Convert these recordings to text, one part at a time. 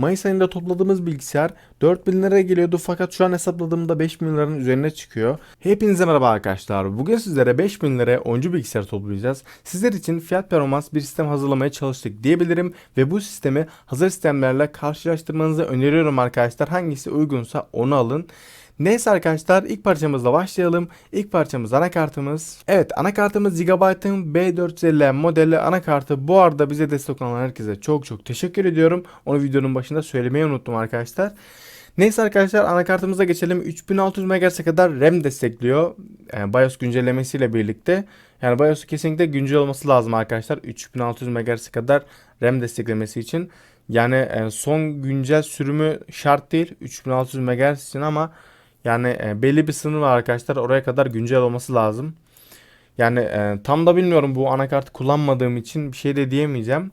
Mayıs ayında topladığımız bilgisayar 4000 liraya geliyordu fakat şu an hesapladığımda 5000 liranın üzerine çıkıyor. Hepinize merhaba arkadaşlar. Bugün sizlere 5000 liraya oyuncu bilgisayar toplayacağız. Sizler için fiyat performans bir sistem hazırlamaya çalıştık diyebilirim ve bu sistemi hazır sistemlerle karşılaştırmanızı öneriyorum arkadaşlar. Hangisi uygunsa onu alın. Neyse arkadaşlar ilk parçamızla başlayalım. İlk parçamız anakartımız. Evet anakartımız Gigabyte'ın B450 modeli anakartı. Bu arada bize destek olan herkese çok çok teşekkür ediyorum. Onu videonun başında söylemeyi unuttum arkadaşlar. Neyse arkadaşlar anakartımıza geçelim. 3600 MHz'e kadar RAM destekliyor. Yani BIOS güncellemesiyle birlikte. Yani BIOS'u kesinlikle güncel olması lazım arkadaşlar. 3600 MHz'e kadar RAM desteklemesi için. Yani e, son güncel sürümü şart değil 3600 MHz için ama yani e, belli bir sınır var arkadaşlar. Oraya kadar güncel olması lazım. Yani e, tam da bilmiyorum bu anakartı kullanmadığım için bir şey de diyemeyeceğim.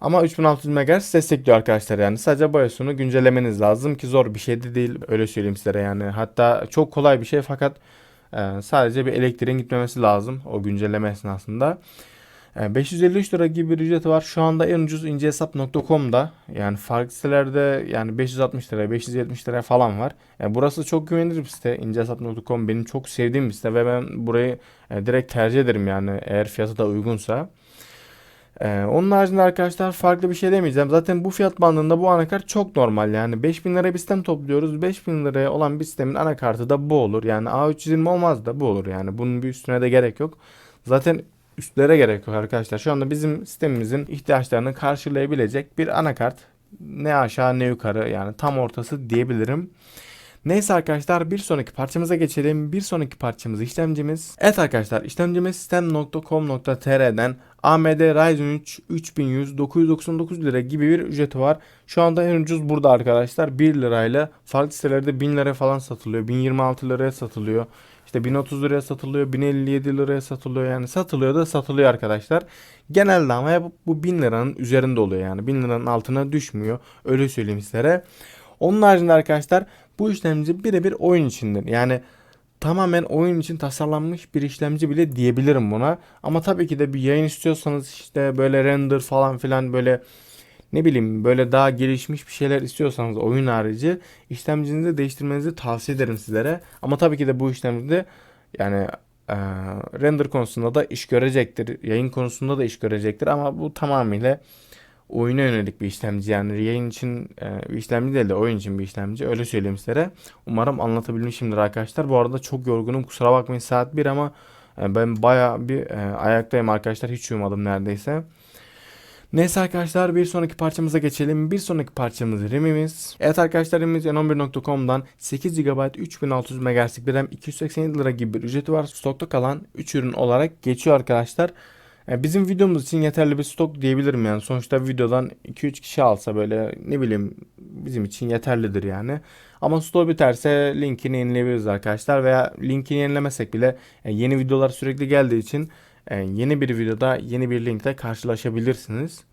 Ama 3600 MHz destekliyor arkadaşlar yani. Sadece BIOS'unu güncellemeniz lazım ki zor bir şey de değil öyle söyleyeyim sizlere yani. Hatta çok kolay bir şey fakat e, sadece bir elektriğin gitmemesi lazım o güncelleme esnasında. E, 553 lira gibi bir ücreti var. Şu anda en ucuz incehesap.com'da. Yani farklı sitelerde yani 560 lira, 570 lira falan var. Yani burası çok güvenilir bir site. incehesap.com benim çok sevdiğim bir site ve ben burayı e, direkt tercih ederim yani eğer fiyatı da uygunsa. Ee, onun haricinde arkadaşlar farklı bir şey demeyeceğim. Zaten bu fiyat bandında bu anakart çok normal. Yani 5000 liraya bir sistem topluyoruz. 5000 liraya olan bir sistemin anakartı da bu olur. Yani A320 olmaz da bu olur yani. Bunun bir üstüne de gerek yok. Zaten üstlere gerek yok arkadaşlar. Şu anda bizim sistemimizin ihtiyaçlarını karşılayabilecek bir anakart. Ne aşağı ne yukarı yani tam ortası diyebilirim. Neyse arkadaşlar bir sonraki parçamıza geçelim. Bir sonraki parçamız işlemcimiz. Evet arkadaşlar işlemcimiz sistem.com.tr'den AMD Ryzen 3 3100 999 lira gibi bir ücreti var. Şu anda en ucuz burada arkadaşlar 1 lirayla farklı sitelerde 1000 liraya falan satılıyor. 1026 liraya satılıyor. İşte 1030 liraya satılıyor, 1057 liraya satılıyor yani satılıyor da satılıyor arkadaşlar. Genelde ama hep bu 1000 liranın üzerinde oluyor yani 1000 liranın altına düşmüyor öyle söyleyeyim sizlere. Onun haricinde arkadaşlar bu işlemci birebir oyun içindir. Yani tamamen oyun için tasarlanmış bir işlemci bile diyebilirim buna. Ama tabii ki de bir yayın istiyorsanız işte böyle render falan filan böyle ne bileyim böyle daha gelişmiş bir şeyler istiyorsanız oyun harici işlemcinizi değiştirmenizi tavsiye ederim sizlere. Ama tabii ki de bu işlemcide yani e, render konusunda da iş görecektir. Yayın konusunda da iş görecektir ama bu tamamıyla oyuna yönelik bir işlemci yani yayın için e, bir işlemci değil de oyun için bir işlemci öyle söyleyeyim sizlere. Umarım anlatabilmişimdir arkadaşlar. Bu arada çok yorgunum kusura bakmayın saat 1 ama e, ben baya bir e, ayaktayım arkadaşlar hiç uyumadım neredeyse. Neyse arkadaşlar bir sonraki parçamıza geçelim. Bir sonraki parçamız RAM'imiz. Evet arkadaşlar RAM'imiz n11.com'dan 8 GB 3600 MHz'lik bir RAM 287 lira gibi bir ücreti var. Stokta kalan 3 ürün olarak geçiyor arkadaşlar. Yani bizim videomuz için yeterli bir stok diyebilirim yani. Sonuçta videodan 2-3 kişi alsa böyle ne bileyim bizim için yeterlidir yani. Ama stok biterse linkini yenileyebiliriz arkadaşlar veya linkini yenilemesek bile yani yeni videolar sürekli geldiği için yani yeni bir videoda yeni bir linkle karşılaşabilirsiniz.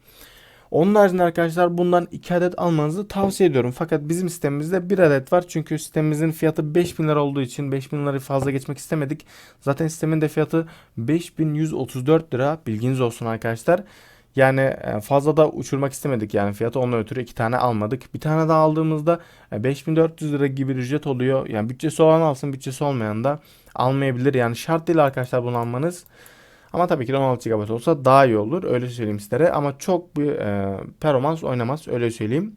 Onun haricinde arkadaşlar bundan 2 adet almanızı tavsiye ediyorum. Fakat bizim sitemimizde 1 adet var. Çünkü sitemimizin fiyatı 5000 lira olduğu için 5000 lirayı fazla geçmek istemedik. Zaten sistemin de fiyatı 5134 lira. Bilginiz olsun arkadaşlar. Yani fazla da uçurmak istemedik yani fiyatı onunla ötürü iki tane almadık. Bir tane daha aldığımızda 5400 lira gibi ücret oluyor. Yani bütçesi olan alsın bütçesi olmayan da almayabilir. Yani şart değil arkadaşlar bunu almanız. Ama tabii ki de 16 GB olsa daha iyi olur. Öyle söyleyeyim sizlere. Ama çok bir e, performans oynamaz. Öyle söyleyeyim.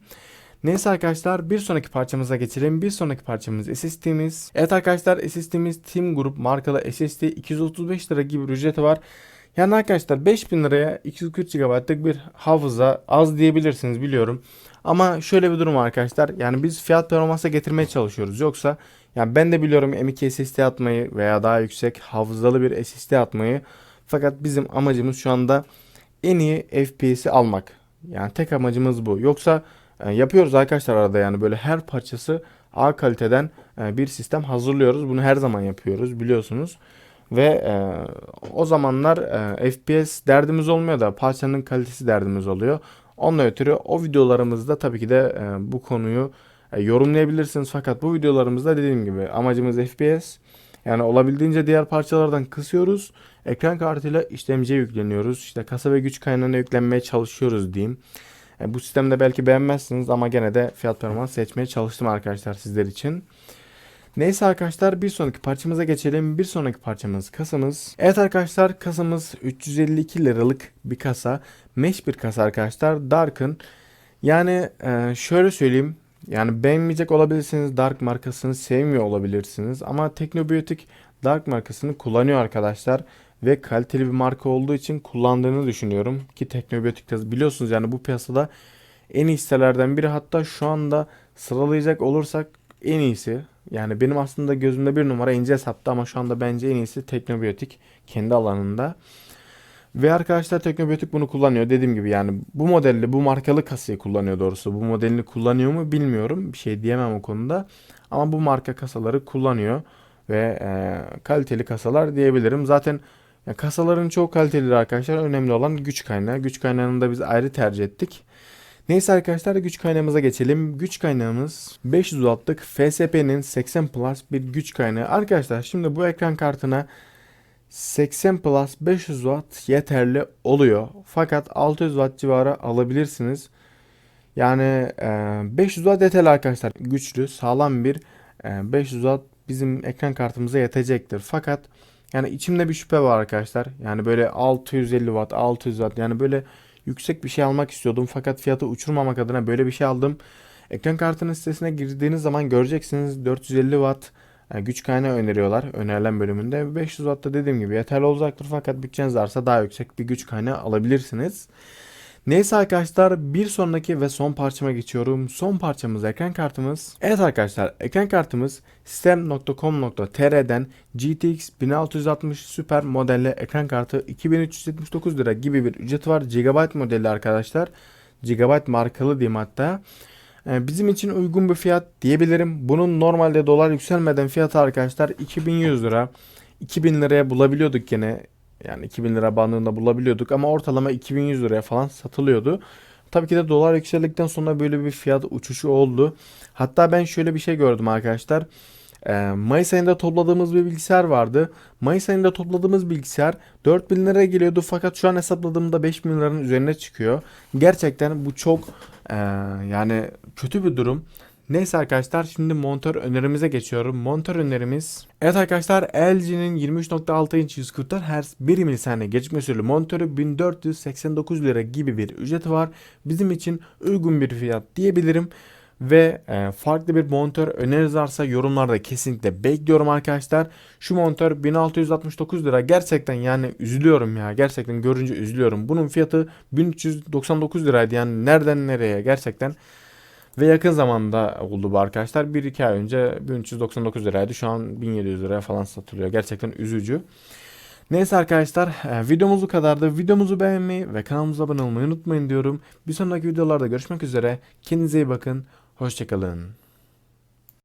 Neyse arkadaşlar bir sonraki parçamıza geçelim. Bir sonraki parçamız SSD'miz. Evet arkadaşlar SSD'miz Team Group markalı SSD 235 lira gibi bir ücreti var. Yani arkadaşlar 5000 liraya 240 GB'lık bir hafıza az diyebilirsiniz biliyorum. Ama şöyle bir durum var arkadaşlar. Yani biz fiyat performansa getirmeye çalışıyoruz. Yoksa yani ben de biliyorum M.2 SSD atmayı veya daha yüksek hafızalı bir SSD atmayı. Fakat bizim amacımız şu anda en iyi FPS'i almak. Yani tek amacımız bu. Yoksa e, yapıyoruz arkadaşlar arada yani böyle her parçası A kaliteden e, bir sistem hazırlıyoruz. Bunu her zaman yapıyoruz biliyorsunuz. Ve e, o zamanlar e, FPS derdimiz olmuyor da parçanın kalitesi derdimiz oluyor. Onunla ötürü o videolarımızda tabii ki de e, bu konuyu e, yorumlayabilirsiniz. Fakat bu videolarımızda dediğim gibi amacımız FPS. Yani olabildiğince diğer parçalardan kısıyoruz. Ekran kartıyla işlemciye yükleniyoruz. İşte kasa ve güç kaynağına yüklenmeye çalışıyoruz diyeyim. E, bu sistemde belki beğenmezsiniz ama gene de fiyat performans seçmeye çalıştım arkadaşlar sizler için. Neyse arkadaşlar bir sonraki parçamıza geçelim. Bir sonraki parçamız kasamız. Evet arkadaşlar kasamız 352 liralık bir kasa. Mesh bir kasa arkadaşlar. Dark'ın yani e, şöyle söyleyeyim. Yani beğenmeyecek olabilirsiniz. Dark markasını sevmiyor olabilirsiniz. Ama Teknobiyotik Dark markasını kullanıyor arkadaşlar. Ve kaliteli bir marka olduğu için kullandığını düşünüyorum. Ki Teknobiyotik de biliyorsunuz yani bu piyasada en iyi sitelerden biri. Hatta şu anda sıralayacak olursak en iyisi. Yani benim aslında gözümde bir numara ince hesapta ama şu anda bence en iyisi Teknobiyotik kendi alanında. Ve arkadaşlar Teknobiyotik bunu kullanıyor. Dediğim gibi yani bu modelli, bu markalı kasayı kullanıyor doğrusu. Bu modelini kullanıyor mu bilmiyorum. Bir şey diyemem o konuda. Ama bu marka kasaları kullanıyor. Ve e, kaliteli kasalar diyebilirim. Zaten ya kasaların çok kaliteli arkadaşlar. Önemli olan güç kaynağı. Güç kaynağını da biz ayrı tercih ettik. Neyse arkadaşlar güç kaynağımıza geçelim. Güç kaynağımız 500 wattlık FSP'nin 80 Plus bir güç kaynağı. Arkadaşlar şimdi bu ekran kartına 80 Plus 500 watt yeterli oluyor. Fakat 600 watt civarı alabilirsiniz. Yani e, 500 watt yeterli arkadaşlar. Güçlü, sağlam bir e, 500 watt bizim ekran kartımıza yetecektir. Fakat yani içimde bir şüphe var arkadaşlar. Yani böyle 650 watt, 600 watt yani böyle yüksek bir şey almak istiyordum. Fakat fiyatı uçurmamak adına böyle bir şey aldım. Ekran kartının sitesine girdiğiniz zaman göreceksiniz 450 watt e, güç kaynağı öneriyorlar önerilen bölümünde. 500 watt da dediğim gibi yeterli olacaktır fakat bütçeniz varsa daha yüksek bir güç kaynağı alabilirsiniz. Neyse arkadaşlar bir sonraki ve son parçama geçiyorum. Son parçamız ekran kartımız. Evet arkadaşlar ekran kartımız sistem.com.tr'den GTX 1660 Super modelle ekran kartı 2379 lira gibi bir ücret var. GB modeli arkadaşlar. GB markalı diyeyim hatta. Ee, Bizim için uygun bir fiyat diyebilirim. Bunun normalde dolar yükselmeden fiyatı arkadaşlar 2100 lira. 2000 liraya bulabiliyorduk gene. Yani 2000 lira bandında bulabiliyorduk ama ortalama 2100 liraya falan satılıyordu. Tabii ki de dolar yükseldikten sonra böyle bir fiyat uçuşu oldu. Hatta ben şöyle bir şey gördüm arkadaşlar. Ee, Mayıs ayında topladığımız bir bilgisayar vardı. Mayıs ayında topladığımız bilgisayar 4000 liraya geliyordu fakat şu an hesapladığımda 5000 liranın üzerine çıkıyor. Gerçekten bu çok e, yani kötü bir durum. Neyse arkadaşlar şimdi monitör önerimize geçiyorum. Monitör önerimiz. Evet arkadaşlar LG'nin 23.6 inç 144 Hz 1 milisaniye geçme süreli monitörü 1489 lira gibi bir ücreti var. Bizim için uygun bir fiyat diyebilirim. Ve e, farklı bir monitör öneriniz varsa yorumlarda kesinlikle bekliyorum arkadaşlar. Şu monitör 1669 lira gerçekten yani üzülüyorum ya. Gerçekten görünce üzülüyorum. Bunun fiyatı 1399 liraydı yani nereden nereye gerçekten. Ve yakın zamanda oldu bu arkadaşlar. 1-2 ay önce 1399 liraydı. Şu an 1700 liraya falan satılıyor. Gerçekten üzücü. Neyse arkadaşlar e, videomuz bu kadardı. Videomuzu beğenmeyi ve kanalımıza abone olmayı unutmayın diyorum. Bir sonraki videolarda görüşmek üzere. Kendinize iyi bakın. Hoşçakalın.